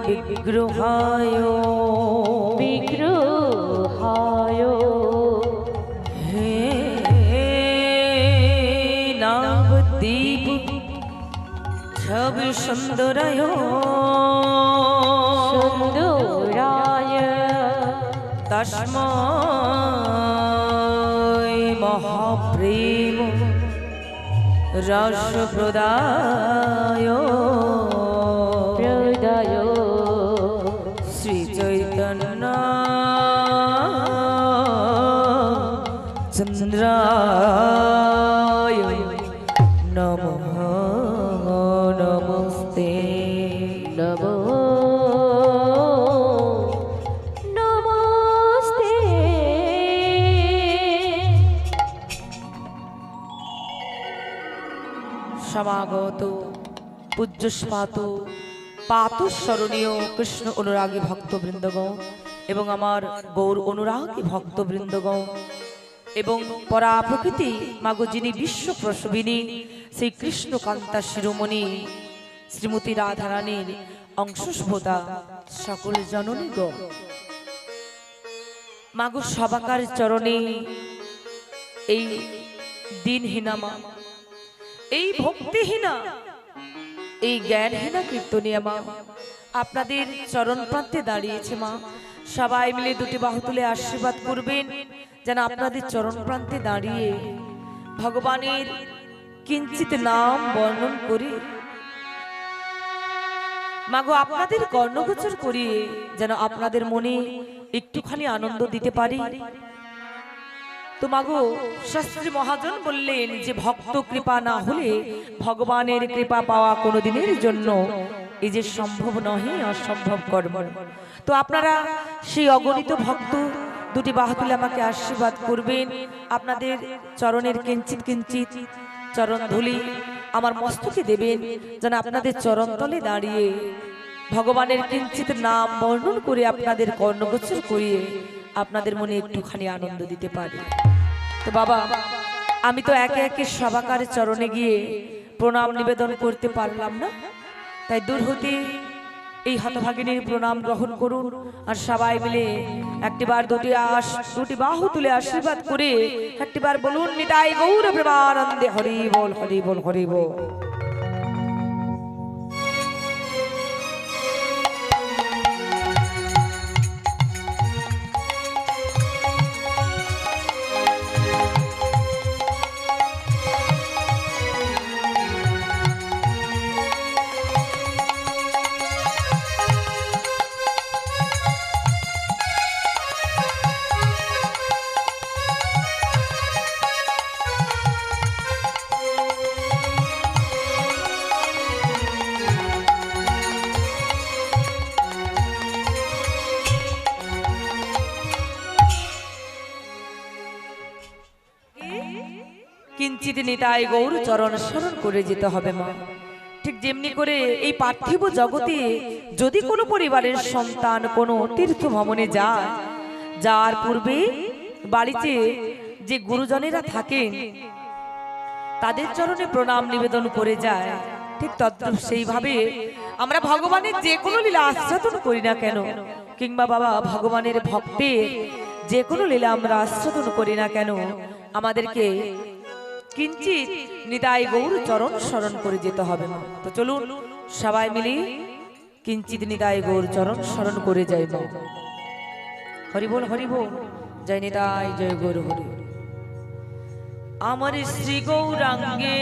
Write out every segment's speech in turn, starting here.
বিগ্রহায় বিগ্রহায়। হে নবদ্বীপ ছবি সুন্দরায়। সুন্দরায়। তস্ময় মহাপ্রেম রস প্রদায়। চন্দ্রায় নমঃ নমস্তে নমো নমস্তে সমাগত পূজ্যস্পাত পাত স্মরণীয় কৃষ্ণ অনুরাগী ভক্তবৃন্দগণ এবং আমার গৌর অনুরাগী ভক্তবৃন্দগণ এবং পরা প্রকৃতি, মাগো যিনি বিশ্ব প্রসবিনী সেই কৃষ্ণকান্তা শিরোমণি, শ্রীমতী রাধারানীর অংশস্ভোতা সকল জননীগণ মাগো সবাকার চরণে এই দিনহীনা মা এই ভক্তিহীনা, এই জ্ঞানহীনা কীর্তনিয়া মা আপনাদের চরণ প্রান্তে দাঁড়িয়েছে মা। সবাই মিলে দুটি বাহু তুলে আশীর্বাদ করবেন। যেন আপনাদের চরণ প্রান্তে দাঁড়িয়ে ভগবানের কিঞ্চিত নাম বর্ণন করে। মাগো, আপনাদের কর্ণগোচর করিয়ে যেন আপনাদের মনে একটুখানি আনন্দ দিতে পারি। তো মাগো, শাস্ত্রী মহাজন বললেন যে, ভক্ত কৃপা না হলে ভগবানের কৃপা পাওয়া কোনোদিনের জন্য এই যে সম্ভব নহে, অসম্ভব কর্ম। তো আপনারা সেই অগণিত ভক্ত দুটি বাহু তুলে আমাকে আশীর্বাদ করবেন। আপনাদের চরণের কিঞ্চিত কিঞ্চিত চরণ ধুলি আমার মস্তকে দেবেন। যেন আপনাদের চরণ তলে দাঁড়িয়ে ভগবানের কিঞ্চিত নাম বর্ণন করে আপনাদের কর্ণগোচর করিয়ে আপনাদের মনে একটুখানি আনন্দ দিতে পারি। তো বাবা, আমি তো একে একে সবাকার চরণে গিয়ে প্রণাম নিবেদন করতে পারলাম না। তাই দূর হতে এই হতভাগিনীর প্রণাম গ্রহণ করুন আর সবাই মিলে একটিবার দুটি আস দুটি বাহু তুলে আশীর্বাদ করে একটিবার বলুন, নিতাই গৌর প্রেমানন্দে হরি বল হরি বল হরি বল। কিঞ্চিত নিতাই গৌর চরণ স্মরণ করে যেতে হবে মা। ঠিক যেমনি করে এই পার্থিব জগতে যদি কোনো পরিবারের সন্তান কোনো তীর্থ ভ্রমণে যায়, যার পূর্বে বাড়িতে যে গুরুজনেরা থাকেন, তাদের চরণে প্রণাম নিবেদন করে যায়, ঠিক তদ্রুপ সেইভাবে আমরা ভগবানের যে কোনো লীলা আস্বাদন করি না কেন, কিংবা বাবা ভগবানের ভক্তের যে কোনো লীলা আমরা আস্বাদন করি না কেন, আমাদেরকে কিঞ্চিত নিতাই গৌর চরণ স্মরণ করে যেতে হবে মা। তো চলুন সবাই মিলে কিঞ্চিত নিতাই গৌর চরণ স্মরণ করে যাই মা। হরি বল হরি বল। জয় নিতাই, জয় গৌর হরি। আমার শ্রী গৌরাঙ্গে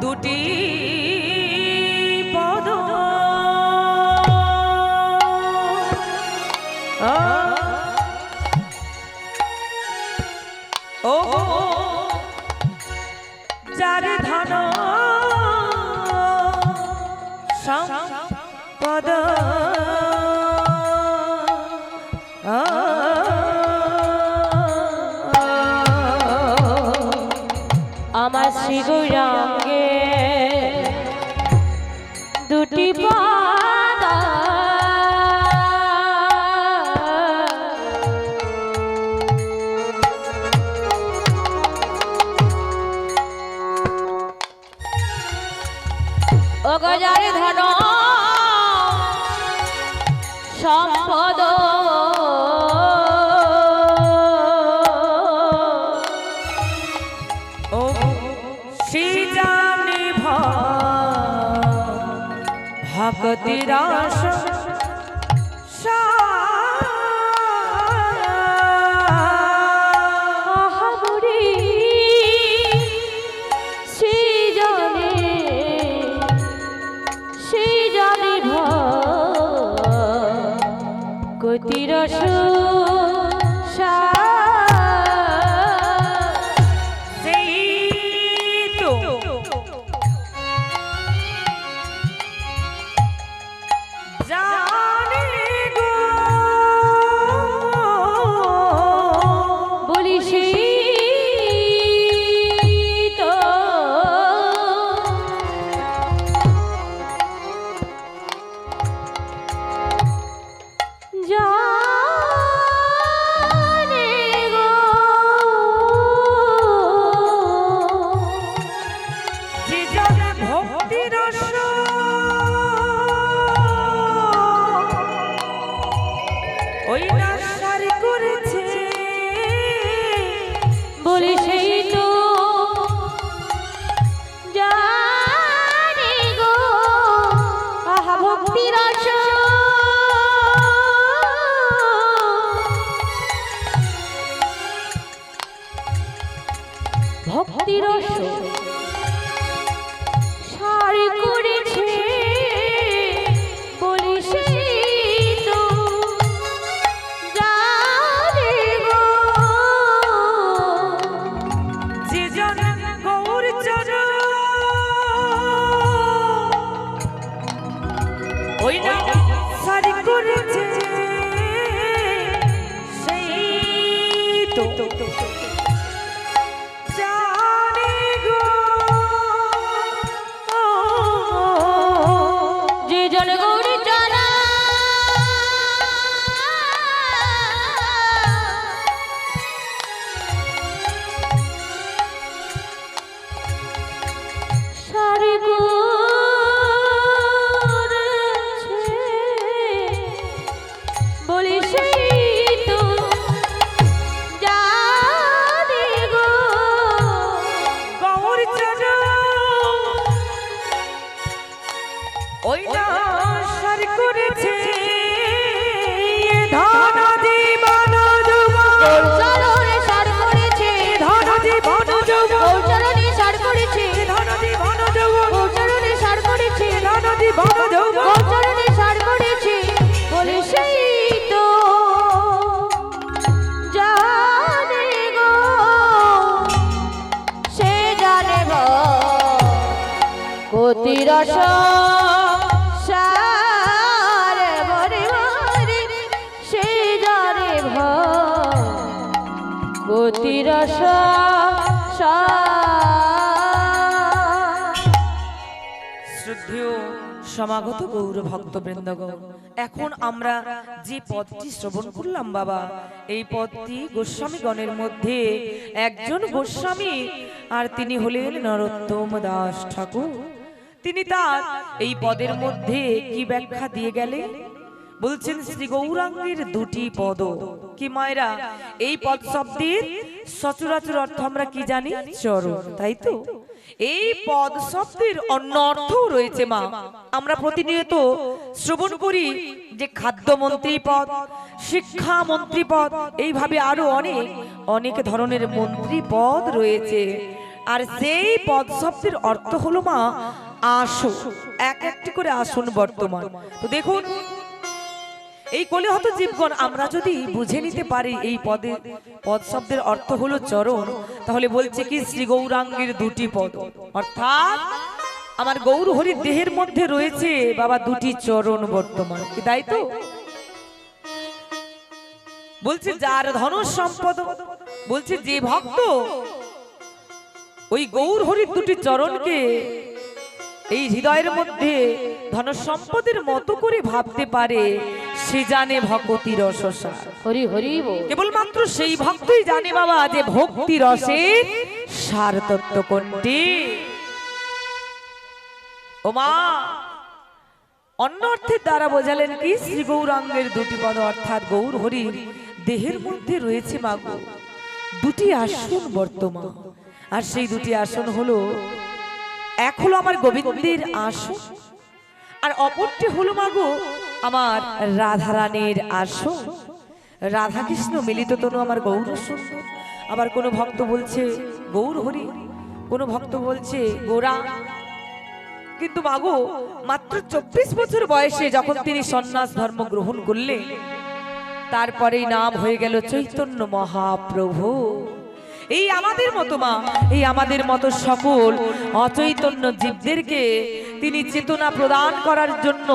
দুটি আ, আমার শ্রী ভক্তি রাস ভক্তি রস সমাগত গৌর ভক্তবৃন্দগণ এখন আমরা যে পদটি শ্রবণ করলাম বাবা, এই পদটি গোস্বামীগণের মধ্যে একজন গোস্বামী আর তিনি হলেন নরোত্তম দাস ঠাকুর। তিনি তার এই পদের মধ্যে কি ব্যাখ্যা দিয়ে গেলেন বলছেন, শ্রী গৌরাঙ্গের দুটি পদ। কি মায়েরা, এই পদ শব্দের সচরাচর অর্থ আমরা কি জানি? চরণ, তাই তো? এই পদ শব্দের অন্য অর্থও রয়েছে, মা। আমরা প্রতিনিয়ত শ্রবণ করি যে খাদ্যমন্ত্রী পদ শিক্ষা মন্ত্রী পদ, এইভাবে আরও অনেক অনেক ধরনের মন্ত্রী পদ রয়েছে। আর সেই পদ শব্দের অর্থ হলো, মা আসন এক একটি করে আসন বর্তমান। তো দেখুন, এই কলিহত জীবগণ, আমরা যদি বুঝে নিতে পারি এই পদে, পদ শব্দের অর্থ হলো চরণ, তাহলে বলছে কি, শ্রী গৌরাঙ্গের দুটি পদ। অর্থাৎ, আমার গৌর হরির দেহের মধ্যে রয়েছে বাবা দুটি চরণ বর্তমান। কি তাই তো? বলছে, যার ধন সম্পদ, বলছে, যে ভক্ত, ওই গৌর হরির দুটি চরণকে এই হৃদয়ের মধ্যে ধন সম্পদের মতো করে ভাবতে পারে সে জানে ভক্তি রসসার হরি হরি কেবলমাত্র সেই ভক্তই জানে বাবা যে ভক্তি রসের সার তত্ত্ব কোনটি ও মা অন্য অর্থের দ্বারা বোঝালেন কি? শ্রী গৌরাঙ্গের দুটি পদ অর্থাৎ গৌর হরির দেহের মধ্যে রয়েছে মাগো দুটি আসন বর্তমান। আর সেই দুটি আসন হলো এক হলো আমার গোবিন্দের আসন আর অপরটি হলো মাগো আমার রাধারানীর আসন রাধাকৃষ্ণ মিলিত তনু আমার গৌর সুন্দর। আবার কোনো ভক্ত বলছে, গৌর হরি। কোনো ভক্ত বলছে, গোরা। কিন্তু মাগো, মাত্র চব্বিশ বছর বয়সে যখন তিনি সন্ন্যাস ধর্ম গ্রহণ করলেন, তারপরেই নাম হয়ে গেল চৈতন্য মহাপ্রভু। এই আমাদের মতো মা, এই আমাদের মতো সকল অচৈতন্য জীবদেরকে তিনি চেতনা প্রদান করার জন্য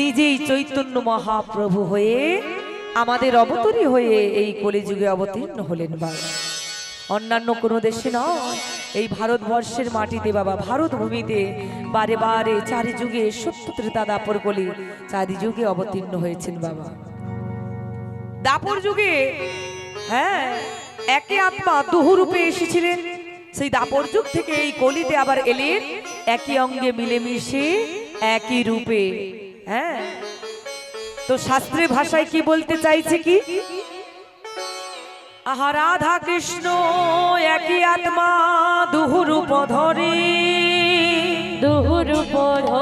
নিজেই চৈতন্য মহাপ্রভু হয়ে আমাদের অবতরী হয়ে এই কলিযুগে অবতীর্ণ হলেন বাবা অন্যান্য কোনো দেশে নয়, এই ভারতবর্ষের মাটিতে বাবা ভারত ভূমিতে বারে বারে চারি যুগে সত্য ত্রেতা দাপর কলি চারি যুগে অবতীর্ণ হয়েছেন বাবা। দাপর যুগে হ্যাঁ একে আত্মা দুহু রূপে এসেছিলেন। সেই দাপর যুগ থেকে এই কলিতে আবার এলেন। একই অঙ্গে মিলেমিশে একই রূপে। হ্যাঁ? তো শাস্ত্রের ভাষায় কি বলতে চাইছে কি? আহা রাধা কৃষ্ণ একই আত্মা দুহু রূপ ধরে। দুহুর পড়ে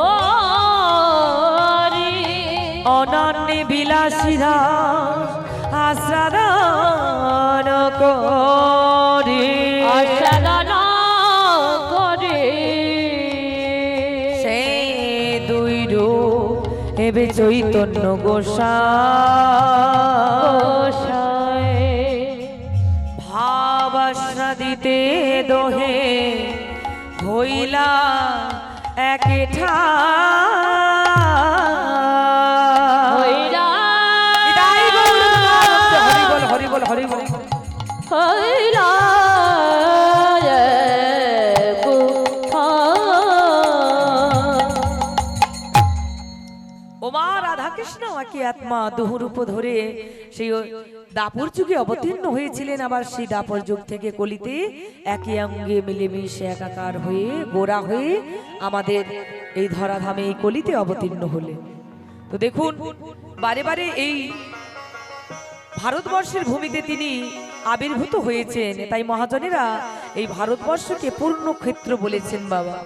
অনন্য বিলাসীরা আশ্রাদান করে। আশাদান করে। সে দুই রূপ এবে চৈতন্য গোসা গোসাই। ভাবাসা দিতে দোহে হইলা একে ঠা আত্মা দুহুরূপ ধরে সেই দাপর যুগে অবতীর্ণ হয়েছিলেন আবার সেই দাপর যুগ থেকে কলিতে একই অঙ্গে মিলেমিশে একাকার হয়ে গোড়া হয়ে আমাদের এই ধরাধামে এই কলিতে অবতীর্ণ হলে তো দেখুন, বারে বারে এই ভারতবর্ষের ভূমিতে তিনি আবির্ভূত হয়েছেন। তাই মহাজনেরা এই ভারতবর্ষকে পূর্ণ ক্ষেত্র বলেছেন বাবা।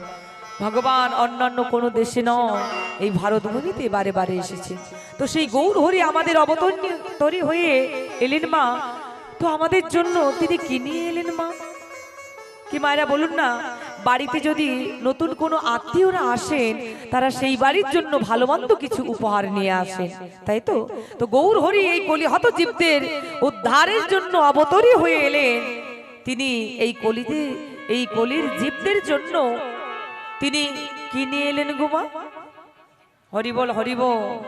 ভগবান অন্যান্য কোনো দেশে নয়, এই ভারত ভূমিতে বারে বারে এসেছে। তো সেই গৌর হরি আমাদের অবতরী হয়ে এলেন মা। তো আমাদের জন্য তিনি কি নিয়ে এলেন মা? কি মায়েরা বলুন না, বাড়িতে যদি নতুন কোনো আত্মীয়রা আসেন, তারা সেই বাড়ির জন্য ভালো মন্দ কিছু উপহার নিয়ে আসেন, তাই তো? তো গৌর হরি এই কলিহত জীবদের উদ্ধারের জন্য অবতরী হয়ে এলেন। তিনি এই কলিতে, এই কলির জীবদের জন্য তিনি কি নিয়ে এলেন গোমা হরিবল হরিবল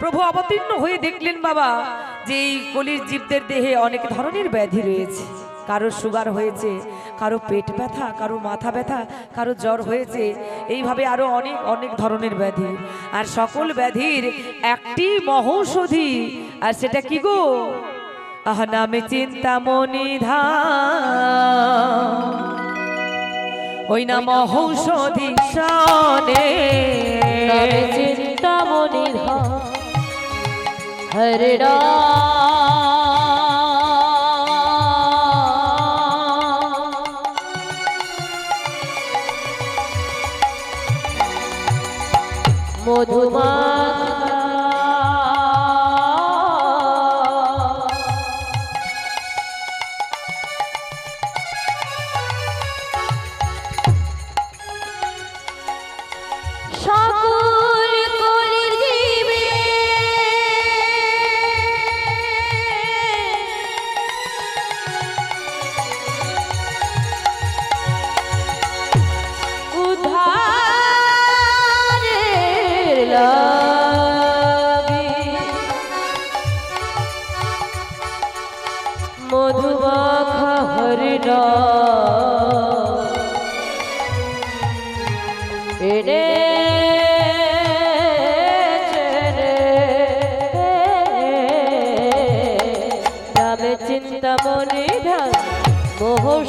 প্রভু অবতীর্ণ হয়ে দেখলেন বাবা যে এই কলির জীবদের দেহে অনেক ধরনের ব্যাধি রয়েছে। কারও সুগার হয়েছে, কারও পেট ব্যথা, কারও মাথা ব্যথা, কারও জ্বর হয়েছে, এইভাবে আরও অনেক অনেক ধরনের ব্যাধি। আর সকল ব্যাধির একটি মহৌষধি। আর সেটা কি গো? আহ, নামে চিন্তা মনিধা ওই নাম ঔষধি সনে তবে চিন্তা মনি হরে মধুমা হরিণা এনে নামে চিন্তা মনে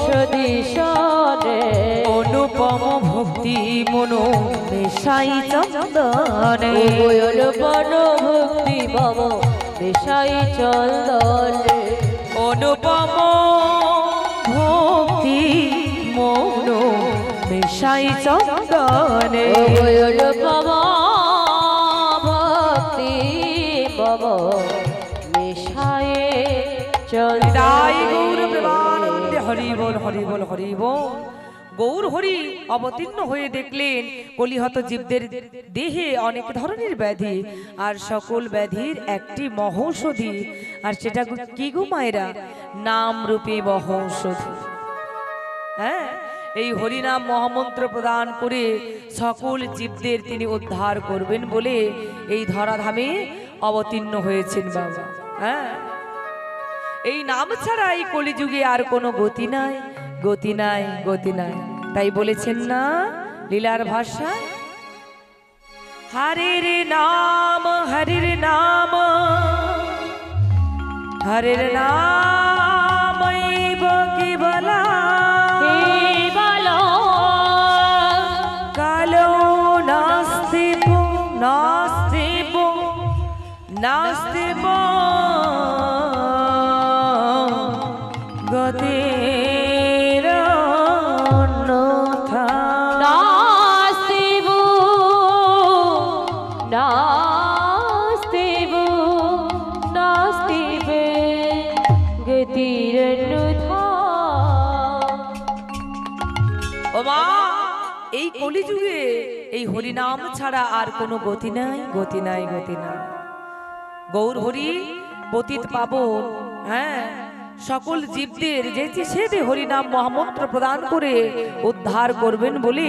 সনে অনু অনুপম ভক্তি মনো মেশাই চন্দনে। বন ভক্তি মম দেশাই চন্দনে। অনুপম ভক্তি মনো মেশাই চন্দনে। বয়ন পম ভক্তি মম মিশায়ে তাই গৌর চন্দনে প্রেমানন্দে হরি বল হরি বল হরি বল। গৌর হরি অবতীর্ণ হয়ে দেখলেন, কলিহত জীবদের দেহে অনেক ধরনের ব্যাধি, আর সকল ব্যাধির একটি মহৌষধি। আর সেটা কি গো মায়েরা? নাম রূপে মহৌষধি। হ্যাঁ এই হরিনাম মহামন্ত্র প্রদান করে সকল জীবদের তিনি উদ্ধার করবেন বলে এই ধরাধামে অবতীর্ণ হয়েছেন বাবা। হ্যাঁ এই নাম ছাড়া এই কলিযুগে আর কোনো গতি নাই। গতি নাই গতি নাই। তাই বলেছেন না, লীলার ভাষা? হরির নাম হরির নাম হরির নাম। গতিরন্যথা ও মা এই কলিযুগে এই হরিনাম ছাড়া আর কোনো গতি নাই গতি নাই গতি নাই। গৌর হরি পতিত পাবন হ্যাঁ সকল জীবদের যেতে সেদে হরিনাম মহামন্ত্র প্রদান করে উদ্ধার করবেন বলে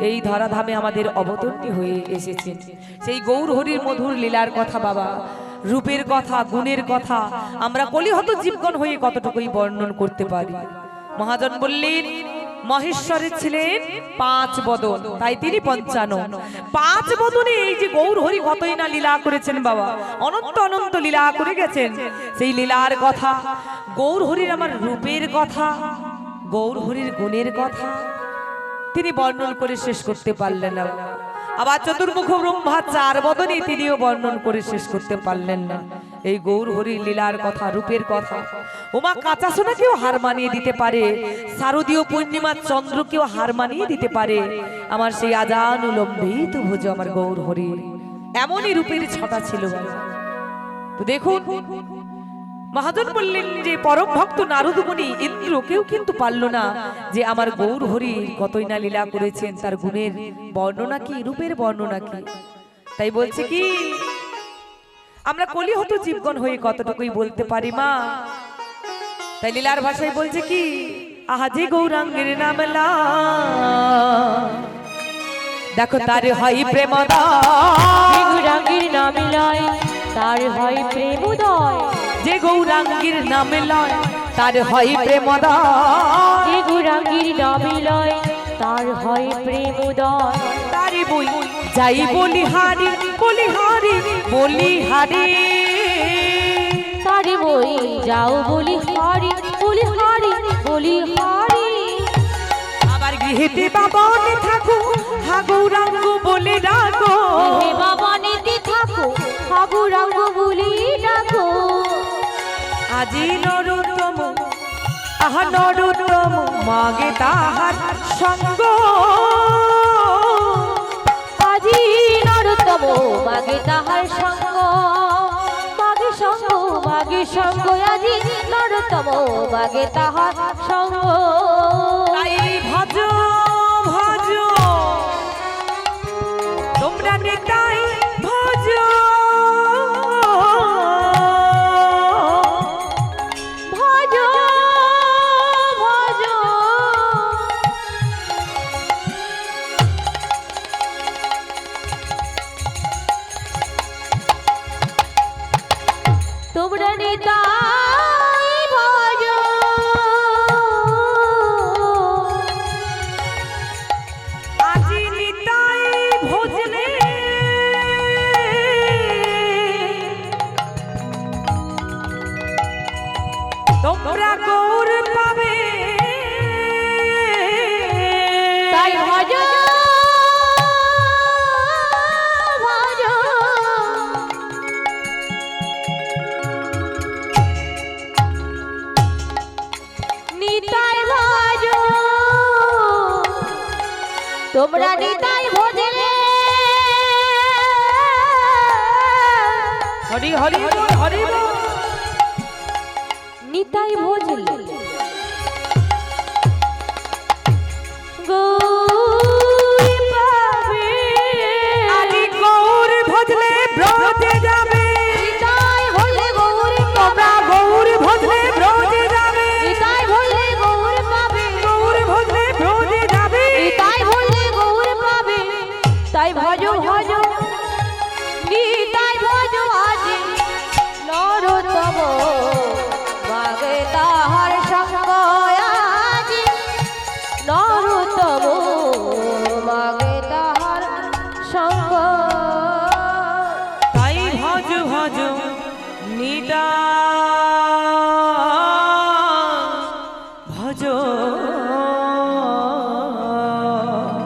এই ধরাধামে আমাদের অবতরণী হয়ে এসেছেন। সেই গৌর হরির মধুর লীলার কথা বাবা রূপের কথা, গুণের কথা, আমরা কলিহত জীবগণ হয়ে কতটুকুই বর্ণন করতে পারি। মহাজন বললেন, মহেশ্বরের ছিলেন পাঁচ বদন, তাই তিনি পঞ্চান্ন। পাঁচ বদনে এই যে গৌর হরি কতই না লীলা করেছেন বাবা, অনন্ত অনন্ত লীলা করে গেছেন। সেই লীলার কথা গৌর হরির আমার রূপের কথা গৌর হরির গুণের কথা, তিনি বর্ণন করে শেষ করতে পারলেন না। আবার চতুর্মুখ ব্রহ্মা চার বদনে তিনিও বর্ণন করে শেষ করতে পারলেন না। এই গৌর হরি লীলার কথা, রূপের কথা। ওমা কাঁচা সোনাকেও হার মানিয়ে দিতে পারে। শারদীয় পূর্ণিমার চন্দ্রকেও হার মানিয়ে দিতে পারে। আমার সেই আজান উলম্বিত ভোজ আমার গৌর হরি। এমনই রূপের ছটা ছিল। তো দেখুন মহাজন বললেন যে, পরম ভক্ত নারদ মুনি ইন্দ্র কেউ কিন্তু পারল না যে আমার গৌর হরি কতই না লীলা করেছেন, তার গুণের বর্ণনা কি, রূপের বর্ণনা কি? তাই বলছে কি, আমরা কলিহত জীবগণ হয়ে কতটুকুই বলতে পারি মা? তাই লীলার ভাষায় বলছে কি আহাজে গৌরাঙ্গের নামলা দেখো, তার হয় প্রেমদা রাগির নামে তার হয় প্রেম উদয় যে গৌরাঙ্গীর নামে লয় তার হয় প্রেমদা যে গুরাঙ্গির নামে লয় তার হয় প্রেম উদয়। তারি বই যাই বলি হারি বলি হারি বলি হারি তারে বই যাও বলি হারি বলি হারি বলি হারি আবার গৃহেতে বাবনে থাকো হা গৌরাঙ্গ বলে ডাকো। হে বাবা নীতি থাকো হাবু রঙ্গ বলি ডাকো। আজি নরুতম আহা নরুতম মাগে তাহার সঙ্গ। আজি নরতম মাগে তাহার সঙ্গ। মাগে সঙ্গ মাগে সঙ্গ, আজি নরতম মাগে তাহার সঙ্গ। তোমরা নিতাই ভজলে হরি হরি